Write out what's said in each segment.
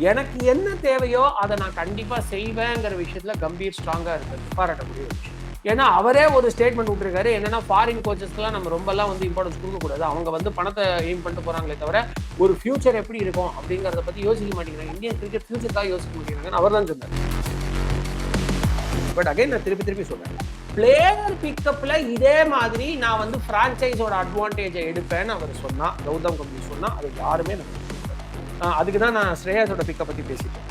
எனக்கு என்ன தேவையோ அதை நான் கண்டிப்பாக செய்வேங்கிற விஷயத்தில் கம்பீர் ஸ்ட்ராங்காக இருக்கிறது. பாராட்டக்கூடிய விஷயம். ஏன்னா அவரே ஒரு ஸ்டேட்மெண்ட் விட்டுருக்காரு. என்னன்னா ஃபாரின் கோச்சஸ்க்குலாம் நம்ம ரொம்பலாம் வந்து இம்பார்ட்டன்ஸ் கொடுக்கக்கூடாது. அவங்க வந்து பணத்தை எய்ம் பண்ணிட்டு போகிறாங்களே தவிர ஒரு ஃபியூச்சர் எப்படி இருக்கும் அப்படிங்கிறத பற்றி யோசிக்க மாட்டேங்கிறாங்க. இந்தியன் கிரிக்கெட் ஃபியூச்சருக்காக யோசிக்க மாட்டேங்கிறாங்கன்னு அவர் தான் சொன்னார். பட் அகைன் நான் திருப்பி திருப்பி சொல்கிறேன் பிளேயர் பிக்கப்பில் இதே மாதிரி நான் வந்து ஃப்ரான்ச்சைஸோட அட்வான்டேஜை எடுப்பேன்னு அவர் சொன்னால் கௌதம் கம்பீர் சொன்னால் அது யாருமே நம்ம அதுக்கு தான் நான் ஸ்ரேயாஸோட பிக்கை பற்றி பேசிட்டேன்.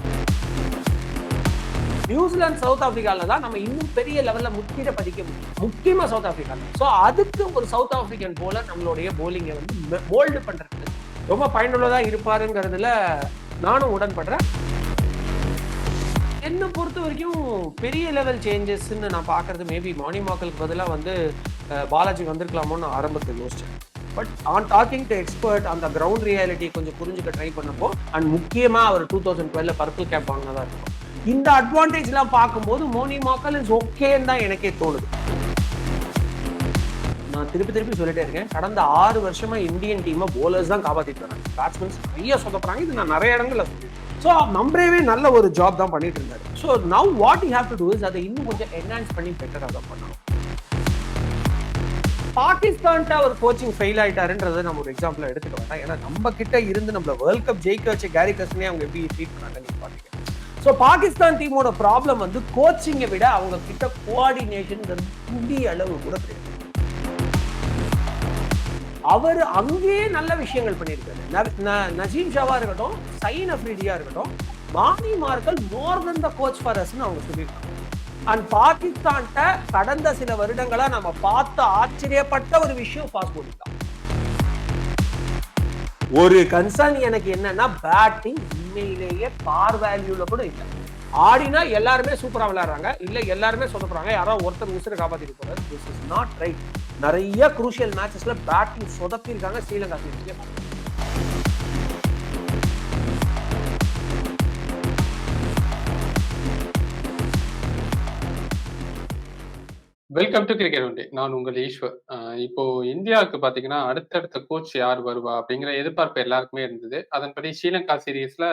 நியூசிலாந்து சவுத் ஆப்பிரிக்கால தான் நம்ம இன்னும் பெரிய லெவலில் முக்கிய பதிக்க முடியும். முக்கியமாக சவுத் ஆப்பிரிக்கால ஸோ அதுக்கு ஒரு சவுத் ஆப்பிரிக்கன் போல நம்மளுடைய போலிங்கை வந்து போல்டு பண்றது ரொம்ப பயனுள்ளதாக இருப்பாருங்கிறதுல நானும் உடன்படுறேன். என்னை பொறுத்த வரைக்கும் பெரிய லெவல் சேஞ்சஸ்ன்னு நான் பார்க்குறது மேபி மானி மாக்கலுக்கு பதிலாக வந்து பாலாஜி வந்திருக்கலாமோன்னு ஆரம்பத்தில் யோசிச்சேன். But on talking to expert அந்த கிரவுண்ட் ரியாலிட்டி கொஞ்சம் புரிஞ்சுக்க ட்ரை பண்ணப்போ அண்ட் முக்கியமாக அவர் டூ தௌசண்ட் டுவெல்ல பர்பிள் கேப் வாங்கினதா இருக்கும். இந்த அட்வான்டேஜ்லாம் பார்க்கும்போது மோனி மாக்கல் இஸ் ஓகேன்னு தான் எனக்கே தோணுது. நான் திருப்பி திருப்பி சொல்லிட்டே இருக்கேன். கடந்த ஆறு வருஷமா இந்தியன் டீமை போலர்ஸ் தான் காப்பாற்றிட்டு வராங்க. பேட்ஸ்மேன்ஸ் நிறைய சொதப்புறாங்க. இது நான் நிறைய இடங்கள்ல சொல்லியிருக்கேன் ஸோ நம்பரேவே நல்ல ஒரு ஜாப் தான் பண்ணிட்டு இருந்தாரு. So now what you have to do is அதை இன்னும் கொஞ்சம் என்ஹான்ஸ் பண்ணி பெட்டராக தான் பண்ணணும். பாகிஸ்தான்ட்ட அவர் கோச்சிங் ஃபெயில் ஆயிட்டாருன்றதை நம்ம ஒரு எக்ஸாம்பிள் எடுத்துக்க வேண்டாம் ஏன்னா நம்ம கிட்ட இருந்து நம்மள வேர்ல்ட் கப் ஜெயிக்க வச்ச கேரி கஸ்னே அவங்க எப்படி ட்ரீட் பண்ணாங்க நீங்க பாத்தீங்க. ஸோ பாகிஸ்தான் டீமோட ப்ராப்ளம் வந்து கோச்சிங்கை விட அவங்க கிட்ட கோஆர்டினேஷன் இந்திய அளவு கூட கிடையாது. அவர் அங்கேயே நல்ல விஷயங்கள் பண்ணியிருக்காரு. நசீம் ந- நஜீம் ஷாவா இருக்கட்டும் சைன் அஃப்ரிடியா இருக்கட்டும் மாமி மார்க்கல் மோர் தன் த கோச் ஃபார் அஸ்ன்னு அவங்க சொல்லியிருக்காங்க. அண்ட் பாகிஸ்தான்கிட்ட கடந்த சில வருடங்களா நம்ம பார்த்து ஆச்சரியப்பட்ட ஒரு விஷயம் ஃபாஸ்ட் தான் ஒரு கன்சர்ன் எனக்கு என்னன்னா பேட்டிங் உண்மையிலேயே பார் வேல்யூல கூட இல்லை. ஆடினா எல்லாருமே சூப்பரா விளையாடுறாங்க. இல்ல எல்லாருமே சொதப்புறாங்க யாரோ ஒருத்தர் உசுரை காப்பாத்திட்டு போறாரு. திஸ் இஸ் நாட் ரைட் நிறைய குரூஷியல் மேட்சஸ்ல batting சொதப்பிருக்காங்க Sri Lanka welcome to cricket one day நான் உங்கள் ஈஸ்வர். இப்போ இந்தியாவுக்கு பாத்தீங்கன்னா அடுத்தடுத்த கோச் யார் வருவா அப்படிங்கிற எதிர்பார்ப்பு எல்லாருக்குமே இருந்தது. அதன்படி ஸ்ரீலங்கா சீரீஸ்ல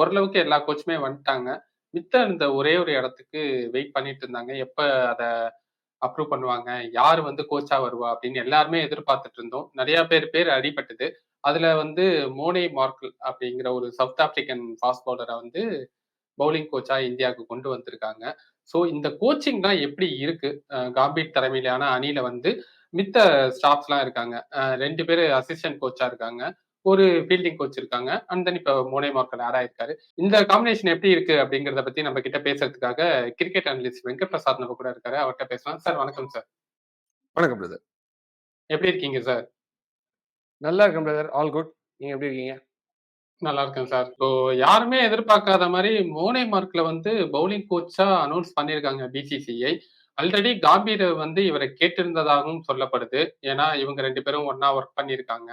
ஓரளவுக்கு எல்லா கோச்சுமே வந்துட்டாங்க. மித்த இந்த ஒரே ஒரு இடத்துக்கு வெயிட் பண்ணிட்டு இருந்தாங்க. எப்ப அதை அப்ரூவ் பண்ணுவாங்க? யார் வந்து கோச்சா வருவா அப்படின்னு எல்லாருமே எதிர்பார்த்துட்டு இருந்தோம். நிறைய பேர் பேர் அடிபட்டது. அதுல வந்து மோனே மார்க்கல் அப்படிங்கிற ஒரு சவுத் ஆப்பிரிக்கன் ஃபாஸ்ட் பவுலரை வந்து பவுலிங் கோச்சா இந்தியாவுக்கு கொண்டு வந்திருக்காங்க. ஸோ இந்த கோச்சிங் தான் எப்படி இருக்கு? அஹ் காம்பீர் தலைமையிலான அணியில வந்து மித்த ஸ்டாஃப்ஸ்லாம் இருக்காங்க. ரெண்டு பேர் அசிஸ்டன்ட் கோச்சா இருக்காங்க. ஒரு ஃபீல்டிங் கோச் இருக்காங்க. அண்ட் தென் இப்போ மோனே மார்க்கல் ஆட் ஆயிருக்காரு. இந்த காம்பினேஷன் எப்படி இருக்கு அப்படிங்கறத பத்தி நம்ம கிட்ட பேசுறதுக்காக கிரிக்கெட் அனலிஸ்ட் வெங்கட் பிரசாத் நம்ம கூட இருக்காரு. அவர்கிட்ட பேசலாம். சார் வணக்கம் சார். வணக்கம் பிரதர் எப்படி இருக்கீங்க சார்? நல்லா இருக்கேன் பிரதர் ஆல் குட் நீங்க எப்படி இருக்கீங்க? நல்லா இருக்கேன் சார். இப்போ யாருமே எதிர்பார்க்காத மாதிரி மோனே மார்க்ல வந்து பவுலிங் கோச்சா அனௌன்ஸ் பண்ணியிருக்காங்க பிசிசிஐ ஆல்ரெடி காம்பீர் வந்து இவரை கேட்டிருந்ததாகவும் சொல்லப்படுது. ஏன்னா இவங்க ரெண்டு பேரும் ஒன்னா ஒர்க் பண்ணியிருக்காங்க.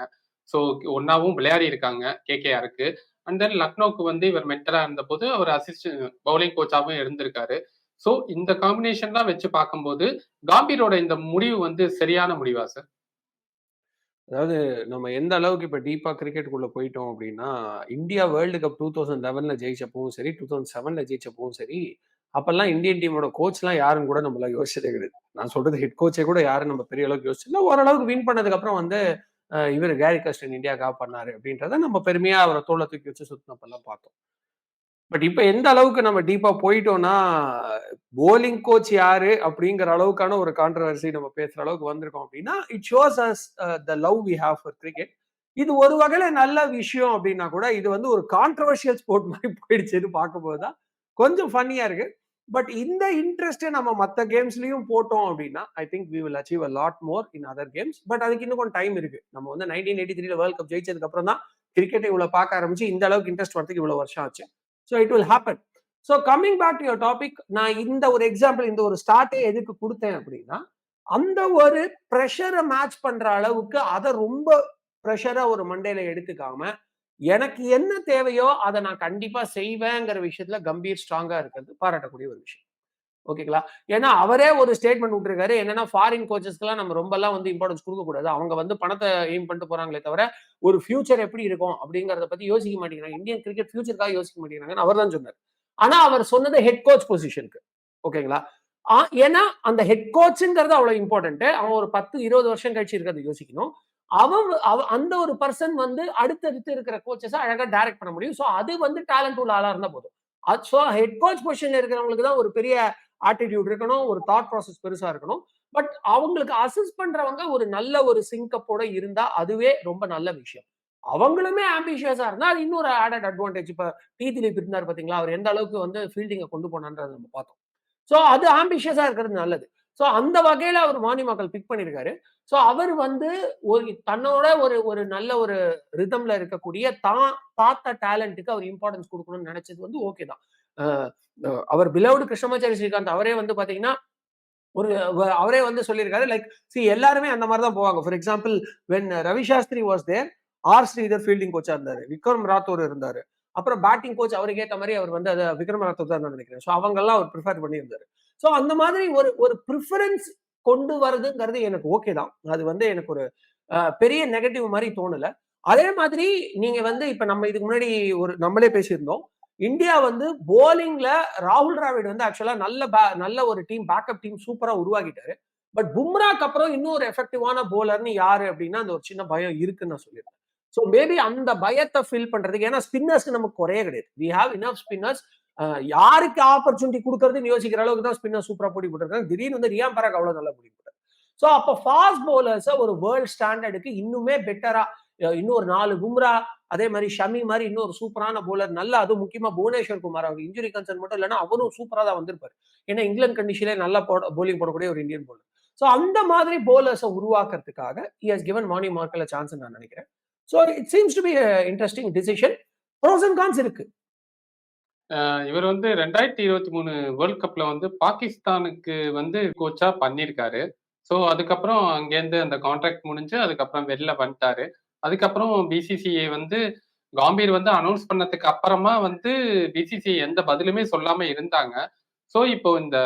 ஸோ ஒன்னாவும் விளையாடி இருக்காங்க கேகேஆருக்கு. அண்ட் தென் லக்னோக்கு வந்து இவர் மென்டரா இருந்தபோது அவர் அசிஸ்டன்ட் பவுலிங் கோச்சாவும் இருந்திருக்காரு. ஸோ இந்த காம்பினேஷன்லாம் வச்சு பார்க்கும்போது காம்பீரோட இந்த முடிவு வந்து சரியான முடிவா சார்? அதாவது நம்ம எந்த அளவுக்கு இப்போ டீப்பா கிரிக்கெட்டுக்குள்ள போயிட்டோம் அப்படின்னா India world cup two thousand லெவன்ல ஜெயிச்சப்பவும் சரி டூ தௌசண்ட் செவன்ல ஜெயிச்சப்பவும் சரி அப்பெல்லாம் இந்தியன் டீமோட கோச்லாம் யாருன்னு கூட நம்மள யோசிச்சதே கிடையாது. நான் சொல்றது ஹெட் கோச்சே கூட யாரும் நம்ம பெரிய அளவுக்கு யோசிச்சல ஓரளவுக்கு வின் பண்ணதுக்கு அப்புறம் வந்து இவர் கேரி கஸ்டன் இந்தியாக்காக பண்ணாரு அப்படின்றத நம்ம பெருமையா அவரை தோலை தூக்கி வச்சு சுத்தினப்பெல்லாம் பார்த்தோம். பட் இப்போ எந்த அளவுக்கு நம்ம டீப்பா போயிட்டோம்னா போலிங் கோச் யாரு அப்படிங்கிற அளவுக்கான ஒரு கான்ட்ரவர்சி நம்ம பேசுற அளவுக்கு வந்திருக்கோம் அப்படின்னா it shows us the love we have for cricket இது ஒரு வகையில நல்ல விஷயம் அப்படின்னா கூட இது வந்து ஒரு கான்ட்ரவர்ஷியல் ஸ்போர்ட் மாதிரி போயிடுச்சுன்னு பார்க்கும்போது தான். கொஞ்சம் ஃபன்னியா இருக்கு. பட் இந்த இன்ட்ரெஸ்டே நம்ம மற்ற கேம்ஸ்லயும் போட்டோம் அப்படின்னா I think we will achieve a lot more in other games but அதுக்கு இன்னும் கொஞ்சம் டைம் இருக்கு. நம்ம வந்து நைன்டீன் எயிட்டி த்ரீல வேர்ல்ட் கப் ஜெயிச்சதுக்கு அப்புறம் தான் கிரிக்கெட்டை இவ்வளவு பார்க்க ஆரம்பிச்சு இந்த அளவுக்கு இன்ட்ரெஸ்ட் வரதுக்கு இவ்வளவு வருஷம் ஆச்சு. So it will happen so coming back to your topic நான் இந்த ஒரு எக்ஸாம்பிள் இந்த ஒரு ஸ்டார்ட்டே எதுக்கு கொடுத்தேன் அப்படின்னா அந்த ஒரு ப்ரெஷரை மேட்ச் பண்ற அளவுக்கு அதை ரொம்ப ப்ரெஷரா ஒரு மண்டையில எடுத்துக்காம எனக்கு என்ன தேவையோ அதை நான் கண்டிப்பா செய்வேங்கிற விஷயத்துல கம்பீர் ஸ்ட்ராங்கா இருக்கிறது பாராட்டக்கூடிய ஒரு விஷயம். ஓகேங்களா ஏன்னா அவரே ஒரு ஸ்டேட்மெண்ட் விட்டுருக்காரு. என்னன்னா ஃபாரின் கோச்சஸ்க்கெல்லாம் நம்ம ரொம்ப எல்லாம் வந்து இம்பார்ட்டன்ஸ் கொடுக்க கூடாது அவங்க வந்து பணத்தை எய்ம் பண்ணிட்டு போறாங்களே தவிர ஒரு ஃபியூச்சர் எப்படி இருக்கும் அப்படிங்கறத பத்தி யோசிக்க மாட்டேங்கிறாங்க. இந்தியன் கிரிக்கெட் ஃபியூச்சருக்காக யோசிக்க மாட்டேங்கிறாங்கன்னு அவர் தான் சொன்னார். ஆனா அவர் சொன்னது ஹெட் கோச் பொசிஷனுக்கு ஓகேங்களா ஏன்னா அந்த ஹெட் கோச்சுங்கிறது அவ்வளவு இம்பார்ட்டன்ட் அவன் ஒரு பத்து இருபது வருஷம் கழிச்சு இருக்கிறத யோசிக்கணும். அவன் அவ- அந்த ஒரு பர்சன் வந்து அடுத்தடுத்து இருக்கிற கோச்சஸை அழகா டைரக்ட் பண்ண முடியும். ஸோ அது வந்து டேலண்ட் உள்ள ஆளா இருந்தா போதும். ஸோ ஹெட் கோச் பொசிஷன்ல இருக்கிறவங்களுக்கு தான் ஒரு பெரிய ஆட்டிடியூட் இருக்கணும் ஒரு தாட் ப்ராசஸ் பெருசா இருக்கணும். பட் அவங்களுக்கு அசிஸ்ட் பண்றவங்க ஒரு நல்ல ஒரு சிங்கப்போட இருந்தா அதுவே ரொம்ப நல்ல விஷயம். அவங்களுமே ஆம்பிஷியஸா இருந்தா அது இன்னொரு ஆடட் அட்வான்டேஜ் இப்ப டி திலீப் இருந்தார் பாத்தீங்களா? அவர் எந்த அளவுக்கு வந்து ஃபீல்டிங்கை கொண்டு போனான்றதை நம்ம பார்த்தோம். ஸோ அது ஆம்பிஷியஸா இருக்கிறது நல்லது. ஸோ அந்த வகையில அவர் மானி மக்கள் பிக் பண்ணியிருக்காரு ஸோ அவர் வந்து ஒரு தன்னோட ஒரு ஒரு நல்ல ஒரு ரிதம்ல இருக்கக்கூடிய தான் பார்த்த டேலண்ட்டுக்கு அவர் இம்பார்ட்டன்ஸ் கொடுக்கணும்னு நினைச்சது வந்து ஓகே தான். அவர் பிலவுடு கிருஷ்ணமாச்சாரி ஸ்ரீகாந்த் அவரே வந்து பாத்தீங்கன்னா ஒரு அவரே வந்து சொல்லியிருக்காரு. லைக் சி எல்லாருமே அந்த மாதிரி தான் போவாங்க. For example when Ravi Shastri was there R Sridhar fielding கோச்சா இருந்தாரு. விக்ரம் ராத்தோர் இருந்தாரு. அப்புறம் பேட்டிங் கோச் அவருக்கு ஏற்ற மாதிரி அவர் வந்து அதை விக்ரம் ராத்தோர் தான் நான் நினைக்கிறேன். ஸோ அவங்கெல்லாம் அவர் ப்ரிஃபர் பண்ணியிருந்தாரு. ஸோ அந்த மாதிரி ஒரு ஒரு ப்ரிஃபரன்ஸ் கொண்டு வரதுங்கிறது எனக்கு ஓகே தான். அது வந்து எனக்கு ஒரு பெரிய நெகட்டிவ் மாதிரி தோணல. அதே மாதிரி நீங்க வந்து இப்ப நம்ம இதுக்கு முன்னாடி ஒரு நம்மளே பேசியிருந்தோம். இந்தியா வந்து போலிங்ல ராகுல் டிராவிட் வந்து ஆக்சுவலா நல்ல நல்ல ஒரு டீம் பேக்கப் டீம் சூப்பரா உருவாக்கிட்டாரு. பட் பும்ராக்கு அப்புறம் இன்னும் ஒரு எஃபெக்டிவான போலர்னு யாரு அப்படின்னா அந்த ஒரு சின்ன பயம் இருக்குன்னு நான் சொல்லியிருந்தேன் ஸோ மேபி அந்த பயத்தை ஃபில் பண்றதுக்கு ஏன்னா ஸ்பின்னர்ஸ்க்கு நமக்கு குறைய கிடையாது. வி ஹாவ் இனஃப் ஸ்பின்னர்ஸ் யாருக்கு ஆப்பர்ச்சுனிட்டி கொடுக்கறதுன்னு யோசிக்கிற அளவுக்கு தான் ஸ்பின்னர் சூப்பரா போட்டி போட்டிருக்காங்க. திடீர்னு வந்து ரியாம் பராக் அவ்வளவு நல்லா போட்டி போட்டார். ஸோ அப்போ ஃபாஸ்ட் பவுலர்ஸை ஒரு வேர்ல்ட் ஸ்டாண்டர்டுக்கு இன்னுமே பெட்டரா இன்னொரு நாலு பும்ரா அதே மாதிரி ஷமி மாதிரி இன்னொரு சூப்பரான போலர் நல்லா அது முக்கியமா புவனேஸ்வர் குமார் அவருக்கு இன்ஜுரி கன்சர்ன் மட்டும் இல்லைன்னா அவரும் சூப்பரா தான் வந்திருப்பாரு. ஏன்னா இங்கிலாந்து கண்டிஷன்ல நல்லா போட போலிங் போடக்கூடிய ஒரு இந்தியன் போலர் ஸோ அந்த மாதிரி போலர்ஸை உருவாக்குறதுக்காக he ஹஸ் கிவன் மானி மார்க்கில் சான்ஸ் நான் நினைக்கிறேன். So it seems to be interesting decision pros and cons இருக்கு. இவர் வந்து ரெண்டாயிரத்தி இருபத்தி மூணு வேர்ல்ட் கப்ல வந்து பாகிஸ்தானுக்கு வந்து கோச்சா பண்ணியிருக்காரு. ஸோ அதுக்கப்புறம் அங்கேருந்து அந்த கான்ட்ராக்ட் முடிஞ்சு அதுக்கப்புறம் வெளில வந்துட்டாரு. அதுக்கப்புறம் பிசிசிஐ வந்து காம்பீர் வந்து அனௌன்ஸ் பண்ணதுக்கு அப்புறமா வந்து பிசிசிஐ எந்த பதிலுமே சொல்லாம இருந்தாங்க. ஸோ இப்போ இந்த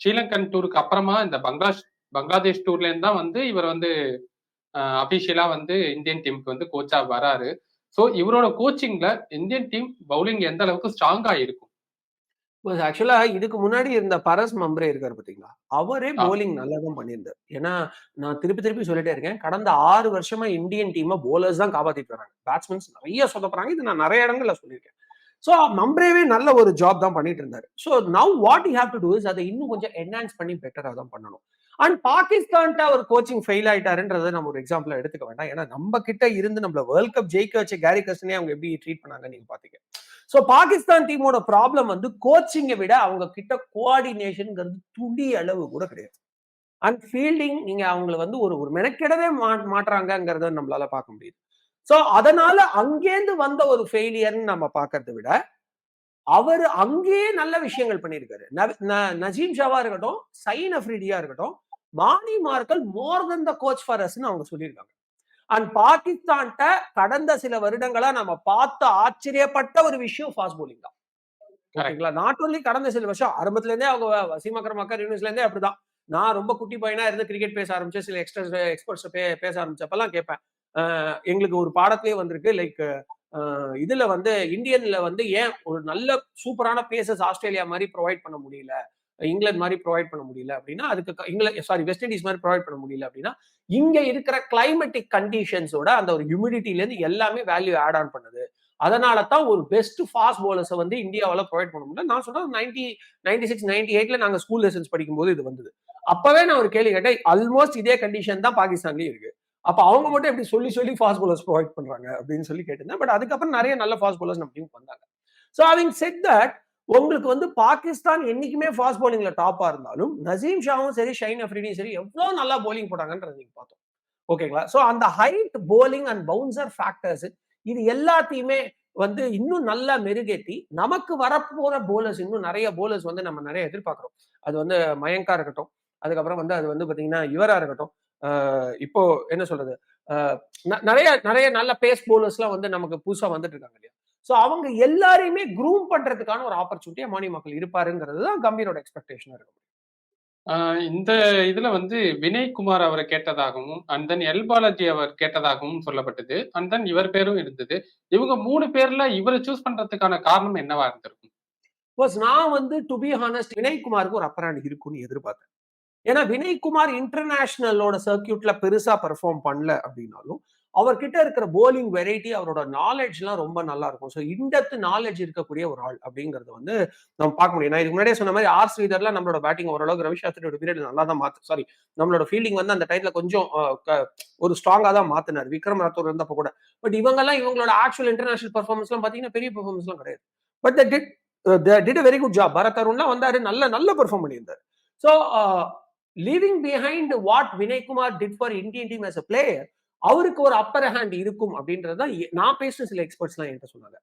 ஸ்ரீலங்கன் டூருக்கு அப்புறமா இந்த பங்களாஷ் பங்களாதேஷ் டூர்லேருந்து தான் வந்து இவர் வந்து அபிஷியலா வந்து இந்தியன் டீமுக்கு வந்து கோச்சா வராரு. ஸோ இவரோட கோச்சிங்ல இந்தியன் டீம் பவுலிங் எந்த அளவுக்கு ஸ்ட்ராங்கா இருக்கும்? ஆக்சுவலா இதுக்கு முன்னாடி இருந்த பரஸ் மம்ரே இருக்காரு பாத்தீங்களா அவரே. போலிங் நல்லா தான் பண்ணியிருந்தார். ஏன்னா நான் திருப்பி திருப்பி சொல்லிட்டே இருக்கேன். கடந்த ஆறு வருஷமா இந்தியன் டீமை போலர்ஸ் தான் காப்பாத்திட்டு வராங்க. பேட்ஸ்மேன்ஸ் நிறைய சொதப்புறாங்க இது நான் நிறைய இடங்கள்ல சொல்லியிருக்கேன். ஸோ மம்ரேவே நல்ல ஒரு ஜாப் தான் பண்ணிட்டு இருந்தாரு. So now what you have to do is அதை இன்னும் கொஞ்சம் என்ஹான்ஸ் பண்ணி பெட்டராக தான் பண்ணணும். அண்ட் பாகிஸ்தான்ட்ட ஒரு கோச்சிங் ஃபெயில் ஆயிட்டாருன்றதை நம்ம ஒரு எக்ஸாம்பிள் எடுத்துக்க வேண்டாம். ஏன்னா நம்ம கிட்ட இருந்து நம்மள வேர்ல்ட் கப் ஜெயிக்க வச்ச கேரி கஸ்டனே அவங்க எப்படி ட்ரீட் பண்ணாங்க நீங்க பாத்தீங்க. ஸோ பாகிஸ்தான் டீமோட ப்ராப்ளம் வந்து கோச்சிங்கை விட அவங்க கிட்ட கோஆர்டினேஷனுங்கிறது துடி அளவு கூட கிடையாது. அண்ட் ஃபீல்டிங் நீங்க அவங்கள வந்து ஒரு ஒரு மெனக்கெடவே மா மாட்டுறாங்கங்கிறத நம்மளால பார்க்க முடியுது. ஸோ அதனால அங்கேருந்து வந்த ஒரு ஃபெயிலியர்னு நம்ம பார்க்கறத விட அவர் அங்கேயே நல்ல விஷயங்கள் பண்ணியிருக்காரு. நஜீம் ஷாவா இருக்கட்டும் சைன் அஃப்ரிடியா இருக்கட்டும் மானி Morkel more than the coach for அஸ்ன்னு அவங்க சொல்லியிருக்காங்க. அண்ட் பாகிஸ்தான்கிட்ட கடந்த சில வருடங்களா நம்ம பார்த்து ஆச்சரியப்பட்ட ஒரு விஷயம் ஃபாஸ்ட் bowling தான். ஓகேங்களா? நாட் only கடந்த சில வருஷம் ஆரம்பத்துல இருந்தே அவங்க வ- வசீம் அக்ரம் அக்கர் யூனிஸ்ல இருந்தே அப்படிதான். நான் ரொம்ப குட்டி பையனா இருந்து கிரிக்கெட் பேச ஆரம்பிச்சு சில எக்ஸ்ட்ரா எக்ஸ்பர்ட்ஸ் பே பேச ஆரம்பிச்சப்பெல்லாம் கேட்பேன். எங்களுக்கு ஒரு பாடத்திலே வந்திருக்கு லைக் இதுல வந்து இந்தியன்ல வந்து ஏன் ஒரு நல்ல சூப்பரான பிளேசஸ் ஆஸ்திரேலியா மாதிரி ப்ரொவைட் பண்ண முடியல? இங்கிலாந்து மாதிரி ப்ரொவைட் பண்ண முடியல அப்படின்னா அதுக்கு இங்கிலாந்து சாரி வெஸ்ட் இண்டீஸ் மாதிரி ப்ரொவைட் பண்ண முடியல அப்படின்னா இங்க இருக்கிற கிளைமேட்டிக் கண்டிஷன்ஸோட அந்த ஒரு ஹியூமிடிட்டிலேருந்து எல்லாமே வேல்யூ ஆட் ஆன் பண்ணுது. அதனால தான் ஒரு பெஸ்ட் ஃபாஸ்ட் போலர்ஸை வந்து இந்தியாவில் ப்ரொவைட் பண்ண முடியல. நான் சொல்றேன் நைன்டி நைன்டி சிக்ஸ் நைன்டி எயிட்ல நாங்கள் ஸ்கூல் லெசன்ஸ் படிக்கும்போது இது வந்தது. அப்பவே நான் ஒரு கேள்வி கேட்டேன் ஆல்மோஸ்ட் இதே கண்டிஷன் தான் பாகிஸ்தான்லயும் இருக்கு. அப்போ அவங்க மட்டும் எப்படி சொல்லி சொல்லி ஃபாஸ்ட் பாலர்ஸ் ப்ரொவைட் பண்ணுறாங்க அப்படின்னு சொல்லி கேட்டிருந்தேன். பட் அதுக்கப்புறம் நிறைய நல்ல ஃபாஸ்ட் பாலர்ஸ் நம்ம டீம் வந்தாங்க. ஸோ ஹவிங் செட் தட் உங்களுக்கு வந்து பாகிஸ்தான் என்னைக்குமே ஃபாஸ்ட் bowlingல டாப்பா இருந்தாலும் நசீம் ஷாவும் சரி ஷைன் அஃப்ரிடியும் சரி எவ்வளோ நல்லா போலிங் போட்டாங்கன்றது நீங்க பார்த்தோம். ஓகேங்களா ஸோ அந்த height bowling and bouncer factors இது எல்லாத்தையுமே வந்து இன்னும் நல்லா மெருகேத்தி நமக்கு வரப்போற போலர்ஸ் இன்னும் நிறைய போலர்ஸ் வந்து நம்ம நிறைய எதிர்பார்க்குறோம். அது வந்து மயங்கா இருக்கட்டும். அதுக்கப்புறம் வந்து அது வந்து பார்த்தீங்கன்னா இவரா இருக்கட்டும். இப்போ என்ன சொல்றது? நிறைய நிறைய நல்ல பேஸ் போலர்ஸ்லாம் வந்து நமக்கு புதுசா வந்துட்டு இருக்காங்க இல்லையா? சோ அவங்க எல்லாரையுமே க்ரூம் பண்றதுக்கான ஒரு ஆப்பர்ச்சுனிட்டியா மாநில மக்கள் இருப்பாருங்கிறது தான் கம்பீரோட எக்ஸ்பெக்டேஷன் இருக்கு. ஆஹ் இந்த இதுல வந்து வினய்குமார் அவரை கேட்டதாகவும் அண்ட் தென் எல் பாலாஜி அவர் கேட்டதாகவும் சொல்லப்பட்டது. அண்ட் தென் இவர் பேரும் இருந்தது. இவங்க மூணு பேர்ல இவரை சூஸ் பண்றதுக்கான காரணம் என்னவா இருந்திருக்கும்? நான் வந்து டு பி ஹானஸ்ட் வினய்குமாருக்கு ஒரு அப்பராண்ட் இருக்கும்னு எதிர்பார்த்தேன் ஏன்னா வினய்குமார் இன்டர்நேஷனலோட சர்க்கியூட்ல பெருசா பெர்ஃபார்ம் பண்ணல அப்படின்னாலும் அவர்கிட்ட இருக்கிற போலிங் வெரைட்டி அவரோட நாலேஜ்லாம் ரொம்ப நல்லா இருக்கும். ஸோ இன்டெப்த் நாலேஜ் இருக்கக்கூடிய ஒரு ஆள் அப்படிங்கறது வந்து நம்ம பார்க்க முடியும். நான் இதுக்கு முன்னாடியே சொன்ன மாதிரி ஆர் ஸ்ரீதர்லாம் நம்மளோட பேட்டிங் ஓரளவுக்கு ரவி சாஸ்திரியோட பீரியட் நல்லா தான் மாத்து சாரி நம்மளோட ஃபீல்டிங் வந்து அந்த டைம்ல கொஞ்சம் ஒரு ஸ்ட்ராங்காக தான் மாத்தினார். விக்ரம் ரத்தூர் இருந்தப்போ கூட. பட் இவங்கெல்லாம் இவங்களோட ஆக்சுவல் இன்டர்நேஷனல் பர்ஃபார்மன்ஸ்லாம் பார்த்தீங்கன்னா பெரிய பெர்ஃபார்மன்ஸ்லாம் கிடையாது. But did did a very good job Bharat அருண்லாம் வந்தாரு நல்ல நல்ல பெர்ஃபார்ம் பண்ணியிருந்தார். So leaving behind what Vinay Kumar did for Indian team as a player அவருக்கு ஒரு அப்பர் ஹேண்ட் இருக்கும் அப்படின்றத நான் பேசின சில எக்ஸ்பர்ட்ஸ்லாம் என்கிட்ட சொன்னாங்க.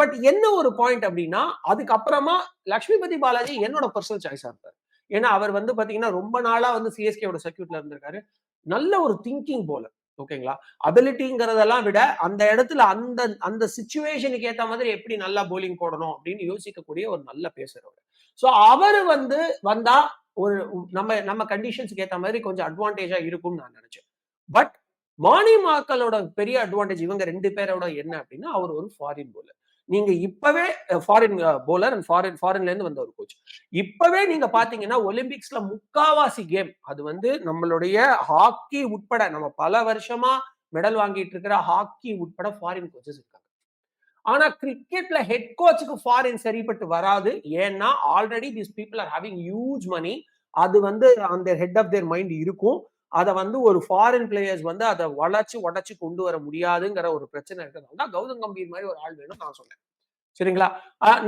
பட் என்ன ஒரு பாயிண்ட் அப்படின்னா அதுக்கப்புறமா லக்ஷ்மிபதி பாலாஜி என்னோட பர்சனல் சாய்ஸா இருப்பார் ஏன்னா அவர் வந்து பாத்தீங்கன்னா ரொம்ப நாளா வந்து சிஎஸ்கேவோட சர்க்கியூட்ல இருந்திருக்காரு. நல்ல ஒரு திங்கிங் போல ஓகேங்களா? அபிலிட்டிங்கிறதெல்லாம் விட அந்த இடத்துல அந்த அந்த சுச்சுவேஷனுக்கு ஏத்த மாதிரி எப்படி நல்லா போலிங் போடணும் அப்படின்னு யோசிக்கக்கூடிய ஒரு நல்ல பேசுறவர் ஸோ அவர் வந்து வந்தா ஒரு நம்ம நம்ம கண்டிஷன்ஸ்க்கு ஏத்த மாதிரி கொஞ்சம் அட்வான்டேஜா இருக்கும்னு நான் நினைச்சேன். பட் மானி மாக்களோட பெரிய அட்வான்டேஜ் இவங்க ரெண்டு பேரோட என்ன அப்படின்னா அவர் ஒரு ஃபாரின் போலர் நீங்க இப்பவே ஃபாரின் போலர் அண்ட் ஃபாரின் ஃபாரின்ல இருந்து வந்த ஒரு கோச் இப்பவே நீங்க பாத்தீங்கன்னா ஒலிம்பிக்ஸ்ல முக்காவாசி கேம் அது வந்து நம்மளுடைய ஹாக்கி உட்பட நம்ம பல வருஷமா மெடல் வாங்கிட்டு இருக்கிற ஹாக்கி உட்பட ஃபாரின் கோச்சஸ் இருக்காங்க. ஆனா கிரிக்கெட்ல ஹெட் கோச்சுக்கு ஃபாரின் சரிப்பட்டு வராது. ஏன்னா already this people are having huge money அது வந்து அந்த ஹெட் ஆஃப் தேர் மைண்ட் இருக்கும். அதை வந்து ஒரு ஃபாரின் பிளேயர்ஸ் வந்து அதை வளர்ச்சி உடச்சி கொண்டு வர முடியாதுங்கிற ஒரு பிரச்சனை இருக்கிறதால தான் கௌதம் கம்பீர் மாதிரி ஒரு ஆள் வேணும் நான் சொன்னேன் சரிங்களா?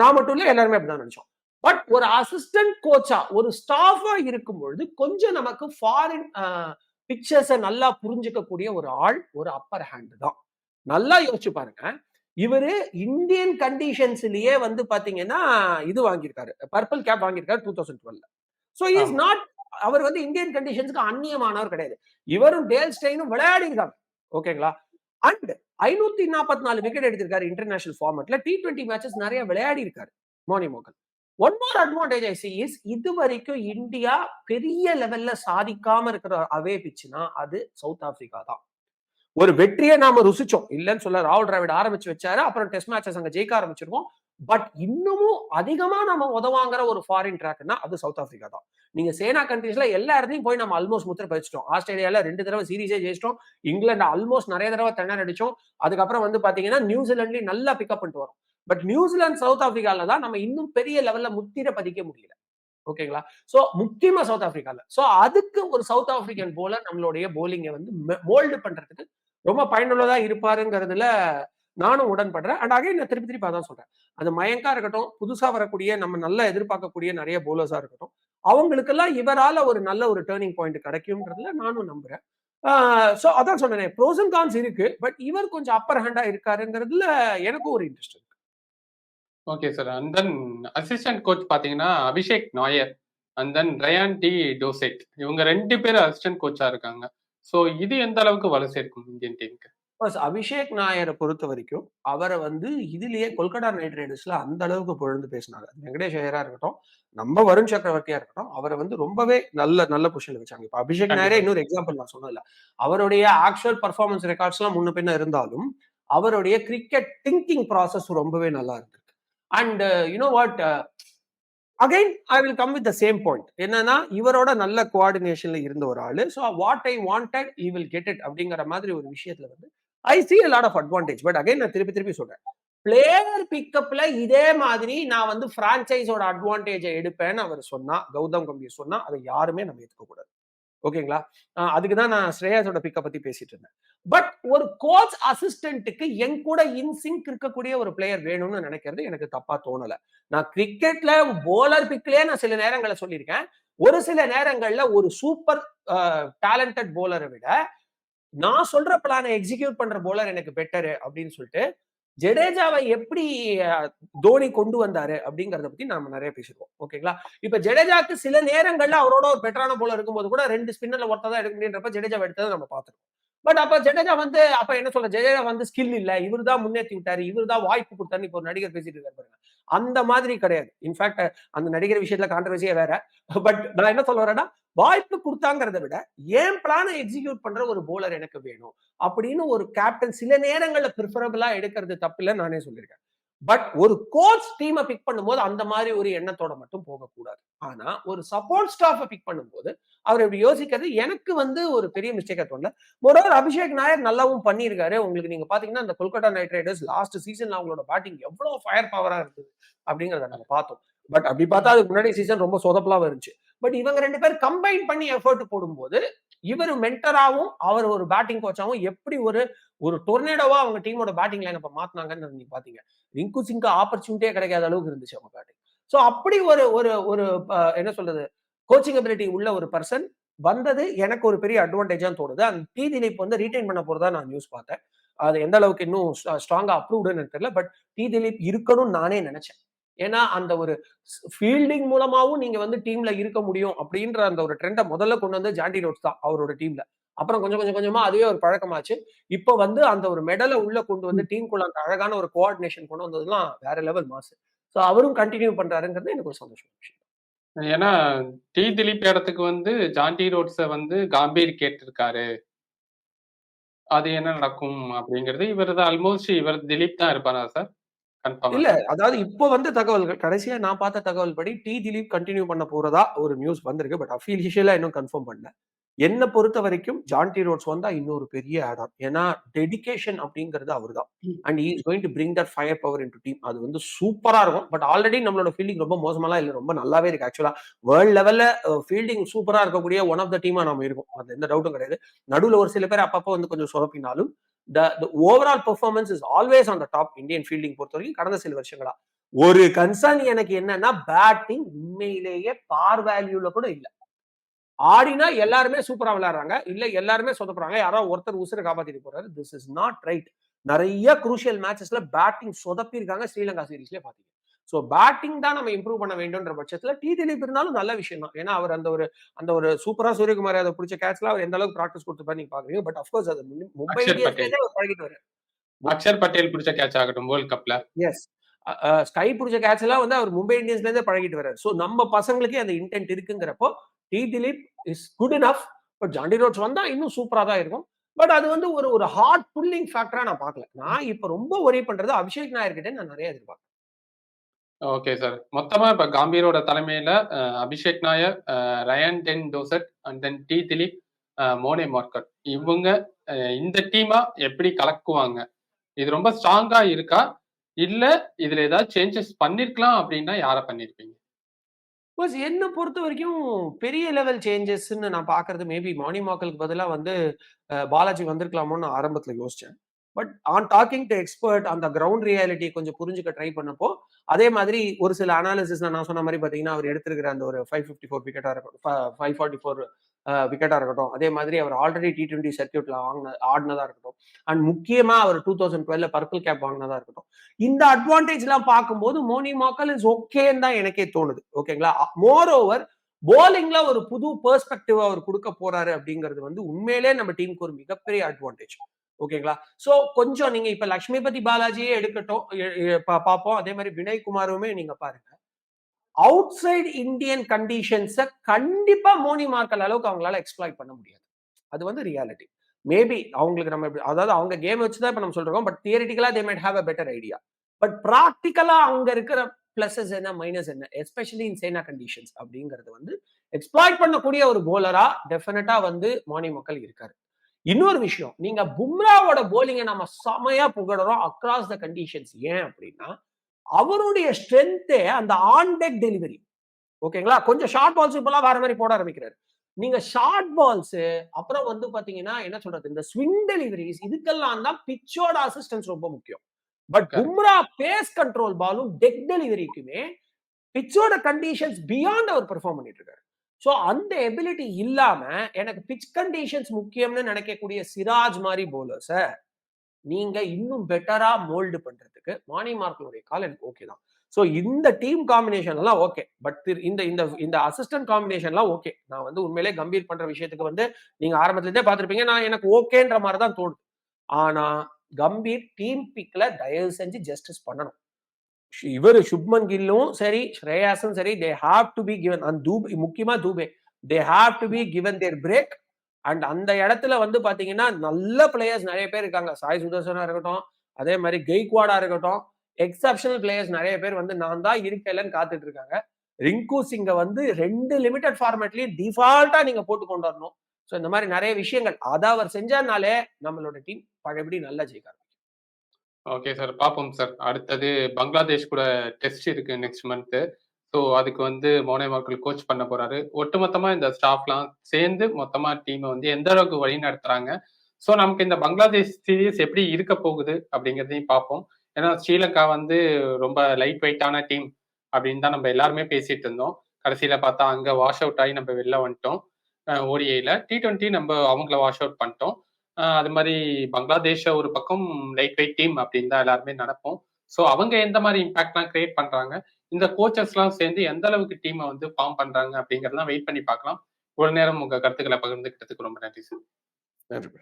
நான் மட்டும் இல்ல எல்லாருமே அப்படிதான் நினைச்சோம். பட் ஒரு அசிஸ்டன்ட் கோச்சா ஒரு ஸ்டாஃபா இருக்கும் பொழுது கொஞ்சம் நமக்கு ஃபாரின் பிக்சர்ஸை நல்லா புரிஞ்சுக்கக்கூடிய ஒரு ஆள் ஒரு அப்பர் ஹேண்ட் தான். நல்லா யோசிச்சு பாருங்க. இவரு இந்தியன் கண்டிஷன்ஸ்லயே வந்து பாத்தீங்கன்னா இது வாங்கியிருக்காரு. பர்பிள் கேப் வாங்கியிருக்காரு two thousand twelve so is. Not அவர் வந்து இந்தியன் கண்டிஷன்ஸ்க்கு அந்நியமானவர் கிடையாது. இவரும் டேல் ஸ்டெயினும் விளையாடி இருக்காங்க ஓகேங்களா? அண்ட் ஐநூத்தி நாற்பத்தி நாலு விக்கெட் எடுத்திருக்காரு இன்டர்நேஷனல் ஃபார்மேட்ல டி டுவெண்ட்டி மேட்சஸ் நிறைய விளையாடி இருக்காரு Moni Morkel. One more advantage I see is இது வரைக்கும் இந்தியா பெரிய லெவல்ல சாதிக்காம இருக்கிற அவே பிச்சுனா அது சவுத் ஆப்பிரிக்கா தான். ஒரு வெற்றியை நாம ருசிச்சோம். இல்லைன்னு சொல்ல ராகுல் டிராவிட் ஆரம்பிச்சு வச்சாரு. அப்புறம் டெஸ்ட் மேட்சஸ் அங்க ஜெயிக்க ஆரம்பிச்சிருக்கோம் பட் இன்னமும் அதிகமா நம்ம உதவாங்கிற ஒரு ஃபாரின் ட்ராக்னா அது சவுத் ஆப்பிரிக்கா தான். நீங்க சேனா கண்ட்ரீஸ்ல எல்லா இடத்தையும் போய் நம்ம ஆல்மோஸ்ட் முத்திர பதிச்சிட்டோம். ஆஸ்திரேலியால ரெண்டு தடவை சீரீஸே ஜெயிச்சிட்டோம். இங்கிலாந்து ஆல்மோஸ்ட் நிறைய தடவை திணற அடிச்சோம். அதுக்கப்புறம் வந்து பாத்தீங்கன்னா நியூசிலாண்ட்லயும் நல்லா பிக்கப் பண்ணிட்டு வரும். பட் நியூசிலாந்து சவுத் ஆப்பிரிக்கால தான் நம்ம இன்னும் பெரிய லெவல்ல முத்திர பதிக்க முடியல. ஓகேங்களா? சோ முக்கியமா சவுத் ஆப்பிரிக்கால சோ அதுக்கு ஒரு சவுத் ஆப்பிரிக்கன் போல நம்மளுடைய போலிங்கை வந்து மோல்டு பண்றதுக்கு ரொம்ப பயனுள்ளதா இருப்பாருங்கிறதுல நானும் உடன்படுறேன். அண்ட் அகைன் நான் திருப்பி திருப்பி அதான் சொல்றேன். அது மயங்கா இருக்கட்டும் புதுசா வரக்கூடிய நம்ம நல்லா எதிர்பார்க்கக்கூடிய நிறைய போலர்ஸா இருக்கட்டும் அவங்களுக்கெல்லாம் இவரால ஒரு நல்ல ஒரு டேர்னிங் பாயிண்ட் கிடைக்கும்ன்றதுல நானும் நம்புறேன். ஸோ அதான் சொன்னேன் ப்ரோஸ் அண்ட் கான்ஸ் இருக்கு பட் இவர் கொஞ்சம் அப்பர் ஹேண்டா இருக்காருங்கிறதுல எனக்கும் ஒரு இன்ட்ரெஸ்ட் இருக்கு. Okay sir and then assistant coach பாத்தீங்கன்னா Abhishek Nayar and then Ryan ten Doeschate இவங்க ரெண்டு பேரும் அசிஸ்டன்ட் கோச்சா இருக்காங்க. சோ இது எந்த அளவுக்கு வலு சேர்க்கும் இந்தியன் டீமுக்கு? அபிஷேக் நாயரை பொறுத்த வரைக்கும் அவரை வந்து இதுலயே கொல்கத்தா நைட் ரைடர்ஸ்ல அந்த அளவுக்கு புகழ்ந்து பேசினாங்க வெங்கடேஷ் ஐயரா இருக்கட்டும் நம்ம வருண் சக்கரவர்த்தியா இருக்கட்டும் அவரை வந்து ரொம்பவே நல்ல நல்ல பொசிஷன்ல வச்சாங்க. இப்ப அபிஷேக் நாயரே. இன்னொரு எக்ஸாம்பிள் நான் சொன்னல அவருடைய ஆக்சுவல் பர்ஃபார்மன்ஸ் ரெக்கார்ட்ஸ் எல்லாம் முன்ன பின்ன இருந்தாலும் அவருடைய கிரிக்கெட் திங்கிங் ப்ராசஸ் ரொம்பவே நல்லா இருந்திருக்கு. And you know what again I will come with the same point என்னன்னா இவரோட நல்ல கோஆர்டினேஷன்ல இருந்த ஒரு ஆளு. So what I wanted he will get it அப்படிங்கிற மாதிரி ஒரு விஷயத்துல வந்து I see lot of advantage but again நான் திருப்பி திருப்பி சொல்றேன். பிளேயர் பிக்கப்ல இதே மாதிரி நான் வந்து பிரான்ச்சைஸோட அட்வான்டேஜை எடுப்பேன்னு அவர் சொன்னா கௌதம் கம்பீர் சொன்னா அதை யாருமே நம்ம ஏத்துக்க கூடாது. ஓகேங்களா? அதுக்கு தான் நான் ஸ்ரேயாஸோட பிக்கை பத்தி பேசிட்டு இருந்தேன். பட் ஒரு கோச் அசிஸ்டன்ட்டுக்கு என் கூட இன்சிங்க் இருக்கக்கூடிய ஒரு பிளேயர் வேணும்னு நினைக்கிறது எனக்கு தப்பா தோணல. நான் கிரிக்கெட்ல போலர் பிக்லயே நான் சில நேரங்களை சொல்லியிருக்கேன். ஒரு சில நேரங்கள்ல ஒரு சூப்பர் டேலண்டட் போலரை விட நான் சொல்ற பிளானை எக்ஸிக்யூட் பண்ற போலர் எனக்கு பெட்டரு அப்படின்னு சொல்லிட்டு ஜடேஜாவை எப்படி தோனி கொண்டு வந்தாரு அப்படிங்கறத பத்தி நாம நிறைய பேசிருக்கோம் ஓகேங்களா? இப்ப ஜடேஜாக்கு சில நேரங்கள்ல அவரோட ஒரு பெட்டரான போல இருக்கும்போது கூட ரெண்டு ஸ்பின்னர்ல ஒருத்தர் தான் எடுக்க முடியுன்றப்ப ஜடேஜாவை எடுத்ததை நம்ம பார்த்துருக்கோம் பட் அப்ப ஜடேஜா வந்து அப்ப என்ன சொல்ற ஜடேஜா வந்து ஸ்கில் இல்ல. இவர் தான் முன்னேற்றி விட்டாரு. இவர் தான் வாய்ப்பு கொடுத்தாரு இப்போ ஒரு நடிகர் பேசிட்டு இருக்காரு பாருங்க. அந்த மாதிரி கிடையாது. இன்ஃபேக்ட் அந்த நடிகர் விஷயத்துல கான்ட்ரவர்சியே வேற. பட் நான் என்ன சொல்ல வரேன்னா வாய்ப்பு கொடுத்தாங்கிறத விட ஏன் பிளானை எக்ஸிக்யூட் பண்ற ஒரு போலர் எனக்கு வேணும்? அப்படின்னு ஒரு கேப்டன் சில நேரங்கள்ல ப்ரிஃபரபிளா எடுக்கிறது தப்பில்லை நானே சொல்லியிருக்கேன். பட் ஒரு கோச் டீமை பிக் பண்ணும்போது அந்த மாதிரி ஒரு எண்ணத்தோட மட்டும் போகக்கூடாது. ஆனா ஒரு சப்போர்ட் ஸ்டாஃபை பிக் பண்ணும்போது அவர் இப்படி யோசிக்கிறது எனக்கு வந்து ஒரு பெரிய மிஸ்டேக்கா தோணல. மொரோவர் அபிஷேக் நாயர் நல்லாவும் பண்ணியிருக்காரு. உங்களுக்கு நீங்க பாத்தீங்கன்னா அந்த கொல்கத்தா நைட் ரைடர்ஸ் லாஸ்ட் சீசன்ல அவங்களோட பேட்டிங் எவ்வளவு ஃபயர் பவரா இருந்தது அப்படிங்கிறத நாங்க பார்த்தோம். பட் அப்படி பார்த்தா அதுக்கு முன்னாடி சீசன் ரொம்ப சொதப்பலாவும் இருந்துச்சு. பட் இவங்க ரெண்டு பேர் கம்பைன் பண்ணி எஃபர்ட் போடும்போது இவர் மென்டராகவும் அவர் ஒரு பேட்டிங் கோச்சாகவும் எப்படி ஒரு ஒரு டொர்னேடோவா அவங்க டீமோட பேட்டிங் லைன் இப்போ மாத்தினாங்கன்னு நீங்க பாத்தீங்க. ரிங்கு சிங்க்கு ஆப்பர்ச்சுனிட்டியே கிடைக்காத அளவுக்கு இருந்துச்சு அவங்க பேட்டிங் ஸோ அப்படி ஒரு ஒரு ஒரு என்ன சொல்றது? கோச்சிங் அபிலிட்டி உள்ள ஒரு பர்சன் வந்தது எனக்கு ஒரு பெரிய அட்வான்டேஜாக தோணுது. அந்த டி திலீப் வந்து ரீட்டைன் பண்ண போறதா நான் நியூஸ் பார்த்தேன். அது எந்த அளவுக்கு இன்னும் ஸ்ட்ராங்கா அப்ரூவ்டுன்னு தெரியல பட் டி திலீப் இருக்கணும்னு நானே நினைச்சேன். ஏன்னா அந்த ஒரு ஃபீல்டிங் மூலமாவும் நீங்க வந்து டீம்ல இருக்க முடியும் அப்படின்ற அந்த ஒரு ட்ரெண்டை முதல்ல கொண்டு வந்து ஜாண்டி ரோட்ஸ் தான் அவரோட டீம்ல அப்புறம் கொஞ்சம் கொஞ்சம் கொஞ்சமா அதுவே ஒரு பழக்கமாச்சு. இப்போ வந்து அந்த ஒரு மெடலை உள்ள கொண்டு வந்து டீமுக்குள்ள அந்த அழகான ஒரு கோஆர்டினேஷன் கொண்டு வந்ததுலாம் வேற லெவல் மாசு ஸோ அவரும் கண்டினியூ பண்றாருங்கிறது எனக்கு ஒரு சந்தோஷம் விஷயம். ஏன்னா டி திலீப் இடத்துக்கு வந்து ஜான்டி ரோட்ஸ வந்து காம்பீர் கேட்டிருக்காரு. அது என்ன நடக்கும் அப்படிங்கிறது இவர் தான் ஆல்மோஸ்ட் இவர் திலீப் தான் இருப்பாரா சார்? இல்ல அதாவது இப்போ வந்து தகவல்கள் கடைசியா நான் பார்த்த தகவல் படி டி திலீப் கண்டினியூ பண்ண போறதா ஒரு நியூஸ் வந்திருக்கு. பட் அஃபீஷியலா இன்னும் கன்ஃபார்ம் பண்ணல. என்ன பொறுத்த வரைக்கும் ஜான்டி ரோட்ஸ் வந்தா இன்னொரு பெரிய ஆட் ஆன் ஏன்னா டெடிகேஷன் அப்படிங்கிறது அவர் தான் and is going to bring that fire power in team அது வந்து சூப்பரா இருக்கும். பட் ஆல்ரெடி நம்மளோட ஃபீல்டிங் ரொம்ப மோசமாலாம் இல்லை. ரொம்ப நல்லாவே இருக்கு ஆக்சுவலா வேர்ல்ட் லெவல்ல ஃபீல்டிங் சூப்பரா இருக்கக்கூடிய ஒன் ஆஃப் த டீமா நம்ம இருக்கும். அது எந்த டவுட்டும் கிடையாது. நடுவில் ஒரு சில பேர் அப்பப்போ வந்து கொஞ்சம் சொதப்பினாலும் the overall performance is always on the top Indian fielding பொறுத்த வரைக்கும் கடந்த சில வருஷங்களா. ஒரு கன்சர்ன் எனக்கு என்னன்னா பேட்டிங் உண்மையிலேயே பார் வேல்யூல கூட இல்ல. ஆடினா எல்லாருமே சூப்பரா விளையாடுறாங்க. இல்ல எல்லாருமே சொதப்படுறாங்க யாரோ ஒருத்தர் உசுரை காப்பாத்திட்டு போறாரு. திஸ் இஸ் நாட் ரைட் நிறைய குரூஷியல் மேட்சஸ்ல பேட்டிங் சொதப்பி இருக்காங்க ஸ்ரீலங்கா சீரீஸ்ல பாத்தீங்க. சோ பேட்டிங் தான் நம்ம இம்ப்ரூவ் பண்ண வேண்டும்ன்ற பட்சத்துல டி திலீப் இருந்தாலும் நல்ல விஷயம் தான் ஏன்னா அவர் அந்த ஒரு அந்த ஒரு சூப்பரா சூரியகுமார் அதை பிடிச்ச கேட்ச்ல அவர் எந்த அளவுக்கு ப்ராக்டிஸ் கொடுத்துருப்பாரு நீங்க பாக்குறீங்க. பட் அஃப்கோர்ஸ் அது மும்பை பழகிட்டு வர அக்ஷர் பட்டேல் பிடிச்ச கேட்ச் ஆகட்டும் வேர்ல்ட் கப்ல எஸ் ஸ்கை பிடிச்ச கேட்ச் எல்லாம் வந்து அவர் மும்பை இந்தியன்ஸ்ல இருந்தே பழகிட்டு வர்றாரு. ஸோ நம்ம பசங்களுக்கே அந்த intent இருக்குங்கிறப்போ T Dilip is good enough but Jonty Rhodes வந்தா இன்னும் சூப்பரா தான் இருக்கும். பட் அது வந்து ஒரு ஒரு ஹார்ட் புல்லிங் ஃபேக்டரா நான் பார்க்கல நான் இப்ப ரொம்ப ஒரே பண்றது அபிஷேக் நாயர்கிட்ட நான் நிறைய எதிர்பார்க்கிறேன். ஓகே சார் மொத்தமா இப்ப காம்பீரோட தலைமையில Abhishek Nayar Ryan ten Doeschate and then T Dilip மோனே Morkel இவங்க இந்த டீமா எப்படி கலக்குவாங்க? இது ரொம்ப ஸ்ட்ராங்கா இருக்கா? இல்ல இதுல ஏதாவது சேஞ்சஸ் பண்ணிருக்கலாம் அப்படின்னா யார பண்ணிருப்பீங்க? என்ன பொறுத்த வரைக்கும் பெரிய லெவல் சேஞ்சஸ்ன்னு நான் பார்க்கறது மேபி மார்னிங் மாக்கலுக்கு பதிலாக வந்து பாலாஜி வந்திருக்கலாமோன்னு நான் ஆரம்பத்துல யோசிச்சேன். But on talking to expert அந்த கிரவுண்ட் ரியாலிட்டி கொஞ்சம் புரிஞ்சுக்க ட்ரை பண்ணப்போ அதே மாதிரி ஒரு சில அனாலிசிஸ் நான் சொன்ன மாதிரி பார்த்தீங்கன்னா அவர் எடுத்திருக்கிற அந்த ஒரு ஃபைவ் ஃபிஃப்டி ஃபோர் விக்கெட்டாக இருக்கட்டும் ஃபைவ் ஃபார்ட்டி ஃபோர் விக்கெட்டாக இருக்கட்டும். அதே மாதிரி அவர் ஆல்ரெடி டி டுவெண்ட்டி சர்க்கியூட்ல வாங்கின ஆடினதா இருக்கட்டும். அண்ட் முக்கியமா அவர் two thousand twelve purple cap வாங்கினதா இருக்கட்டும். இந்த அட்வான்டேஜ்லாம் பார்க்கும்போது மோனி மாக்கல் இஸ் ஓகேன்னு தான் எனக்கே தோணுது. ஓகேங்களா மோர் ஓவர் போலிங்ல ஒரு புது பெர்ஸ்பெக்டிவ் அவர் கொடுக்க போறாரு அப்படிங்கிறது வந்து உண்மையிலே நம்ம டீமுக்கு ஒரு மிகப்பெரிய அட்வான்டேஜ் ஓகேங்களா சோ கொஞ்சம் நீங்க இப்ப லக்ஷ்மிபதி பாலாஜியே எடுக்கட்டும் பார்ப்போம் அதே மாதிரி வினய் குமாருமே நீங்க பாருங்க. அவுட் சைடு இந்தியன் கண்டிஷன்ஸை கண்டிப்பா மோனி மார்க்கல் அளவுக்கு அவங்களால எக்ஸ்ப்ளாய்ட் பண்ண முடியாது. அது வந்து ரியாலிட்டி மேபி அவங்களுக்கு நம்ம அதாவது அவங்க கேம் வச்சு தான் இப்ப நம்ம சொல்றோம் but தியரிட்டிக்கலா they made have a better idea but ப்ராக்டிக்கலா அங்க இருக்கிற பிளஸஸ் என்ன மைனஸ் என்ன? எஸ்பெஷலி இன் சேனா கண்டிஷன்ஸ் அப்படிங்கிறது வந்து எக்ஸ்ப்ளாய்ட் பண்ணக்கூடிய ஒரு போலரா டெஃபினட்டா வந்து மானி மக்கள் இருக்காரு. இன்னொரு விஷயம் நீங்க பும்ராவோட போலிங்கை நம்ம செமையா புகழறோம் அக்ராஸ் த கண்டிஷன்ஸ் ஏன் அப்படின்னா அவருடைய ஸ்ட்ரென்த்தே அந்த ஆன் டெக் டெலிவரி ஓகேங்களா கொஞ்சம் ஷார்ட் பால்ஸ் இப்பெல்லாம் வேற மாதிரி போட ஆரம்பிக்கிறாரு. நீங்க ஷார்ட் பால்ஸ் அப்புறம் வந்து பாத்தீங்கன்னா என்ன சொல்றது? இந்த ஸ்விங் டெலிவரிஸ் இதுக்கெல்லாம் தான் பிச்சோட அசிஸ்டன்ஸ் ரொம்ப முக்கியம். பட். பும்ரா பேஸ் கண்ட்ரோல் பாலும் டெக் டெலிவரிக்குமே பிச்சோட கண்டிஷன்ஸ் பியாண்ட் அவர் பெர்ஃபார்ம் பண்ணிட்டு இருக்காரு. ஸோ அந்த எபிலிட்டி இல்லாம எனக்கு பிச் கண்டிஷன்ஸ் முக்கியம்னு நினைக்கக்கூடிய சிராஜ் மாதிரி போலர்ஸ நீங்க இன்னும் பெட்டரா மோல்டு பண்றதுக்கு மானி மார்க்கனுடைய கால் எனக்கு ஓகே தான். ஸோ இந்த டீம் காம்பினேஷன் எல்லாம் ஓகே பட் இந்த இந்த இந்த அசிஸ்டன்ட் காம்பினேஷன்லாம் ஓகே நான் வந்து உண்மையிலே கம்பீர் பண்ற விஷயத்துக்கு வந்து நீங்க ஆரம்பத்துலேருந்தே பார்த்துருப்பீங்க. நான் எனக்கு ஓகேன்ற மாதிரி தான் தோணுது. ஆனா கம்பீர் டீம் பிக்ல தயவு செஞ்சு ஜஸ்டிஸ் பண்ணணும். இவர் சுப்மன் கில்லும் சரி ஸ்ரேயாஸும் சரி they have to be given அந்த தூபே முக்கியமா Dube. They have to be given their break and அந்த இடத்துல வந்து பாத்தீங்கன்னா நல்ல பிளேயர்ஸ் நிறைய பேர் இருக்காங்க. சாய் சுதர்சனா இருக்கட்டும் அதே மாதிரி கெய்க்வாடா இருக்கட்டும் எக்ஸப்ஷனல் பிளேயர்ஸ் நிறைய பேர் வந்து நான் தான் இருக்கலன்னு காத்துட்டு இருக்காங்க. ரிங்கு சிங்கை வந்து ரெண்டு லிமிடெட் ஃபார்மேட்லயும் டிஃபால்ட்டா நீங்க போட்டு கொண்டு வரணும். ஸோ இந்த மாதிரி நிறைய விஷயங்கள். அதை அவர் செஞ்சானாலே நம்மளோட டீம் பழையபடி நல்லா ஜெயிக்காரு ஓகே சார் பார்ப்போம் சார் அடுத்தது பங்களாதேஷ் கூட டெஸ்ட் இருக்கு நெக்ஸ்ட் மந்த்து ஸோ அதுக்கு வந்து மோனே மார்க்கல் கோச் பண்ண போறாரு. ஒட்டுமொத்தமா இந்த ஸ்டாஃப்லாம் சேர்ந்து மொத்தமா டீமை வந்து எந்த அளவுக்கு வழி நடத்துறாங்க? ஸோ நமக்கு இந்த பங்களாதேஷ் சீரீஸ் எப்படி இருக்க போகுது அப்படிங்கிறதையும் பார்ப்போம் ஏன்னா ஸ்ரீலங்கா வந்து ரொம்ப லைட் வெயிட்டான டீம் அப்படின்னு தான் நம்ம எல்லாருமே பேசிட்டு இருந்தோம். கடைசியில பார்த்தா அங்க வாஷ் அவுட் ஆகி நம்ம வெளில வந்துட்டோம். ஓடிஐல. டி டுவெண்ட்டி நம்ம அவங்கள வாஷ் அவுட் பண்ணிட்டோம். அது மாதிரி பங்களாதேஷ ஒரு பக்கம் லைட் வெயிட் டீம் அப்படின்னு தான் எல்லாருமே நடப்போம் ஸோ அவங்க எந்த மாதிரி இம்பாக்ட்லாம் கிரியேட் பண்றாங்க? இந்த கோச்சஸ்லாம் சேர்ந்து எந்த அளவுக்கு டீமை வந்து ஃபார்ம் பண்றாங்க அப்படிங்கறதெல்லாம் வெயிட் பண்ணி பார்க்கலாம். ஒரு நேரம் உங்க கருத்துக்களை பகிர்ந்துக்கிட்டதுக்கு ரொம்ப நன்றி சார் நன்றி